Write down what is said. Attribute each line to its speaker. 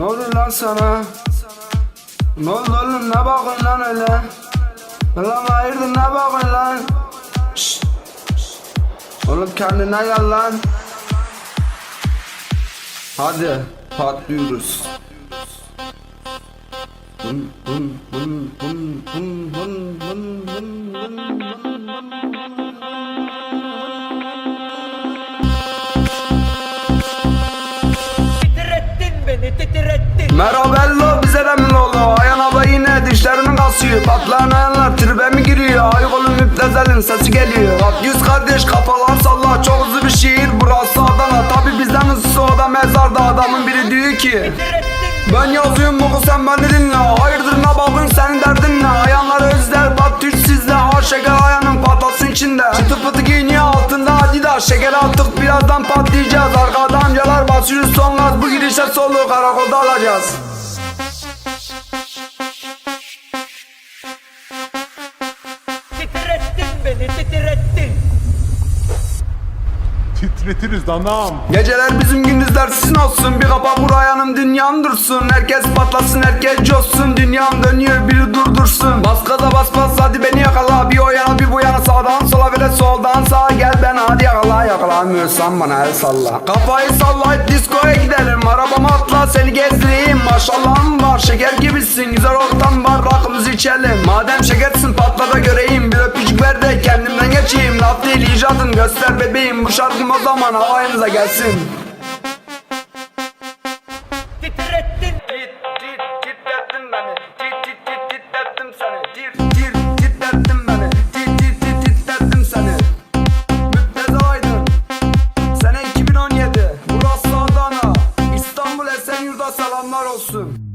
Speaker 1: Ne oldu lan sana? Ne oldu oğlum ne bakın lan öyle? Lan hayırdır ne bakın lan? Şşt. Oğlum kendine gel lan. Hadi patlıyoruz. Bun bun bun bun bun bun bun bun bun bun
Speaker 2: Titrettin
Speaker 1: dişlerinin kasıyor Patlayan ayanlar tribe mi giriyor? Ay oğlum müptezelin sesi geliyor. Bak yüz kardeş kafalar salla Çok hızlı bir şiir. Burası Adana Tabi bizden hızlısı o da mezarda. Adamın biri diyor ki Ben yazıyorum boku sen beni dinle. Hayırdır ne bakın senin derdin ne? Ayanlar özler bak tüç sizde Har şeker ayanın patlasın içinde. Çıtı pıtı giyiniyor altında adidas. Şeker attık birazdan patlayacağız. Arkada amcalar basıyor son gaz. Bu girişe solu karakolda alacağız
Speaker 2: Titrettin
Speaker 3: Titretiriz anam.
Speaker 1: Geceler bizim gündüzler sizin olsun. Bir kapa burayanım dünyam dursun. Herkes patlasın herkes coşsun. Dünyam dönüyor biri durdursun. Bas gaza bas bas hadi beni yakala. Bir o yana bir bu yana. Sağdan sola ve de soldan sağa Gel. Ben hadi yakala yakalamıyorsan bana el salla. Kafayı sallayıp diskoya gidelim. Arabama atla seni gezdireyim. Maşallahım var şeker gibisin. Güzel ortam var rakımızı içelim. Madem şekersin Laf değil icadın göster bebeğim Bu şarkım o zaman havayınıza gelsin.
Speaker 2: Titrettin.
Speaker 1: Tit tit titrettin beni. Tit tit tit titrettim seni. Tir tir titrettin beni. Tit tit tit titrettim seni. Müptezel Aydın. Sene 2017 Burası Adana. İstanbul Esenyurt'a selamlar olsun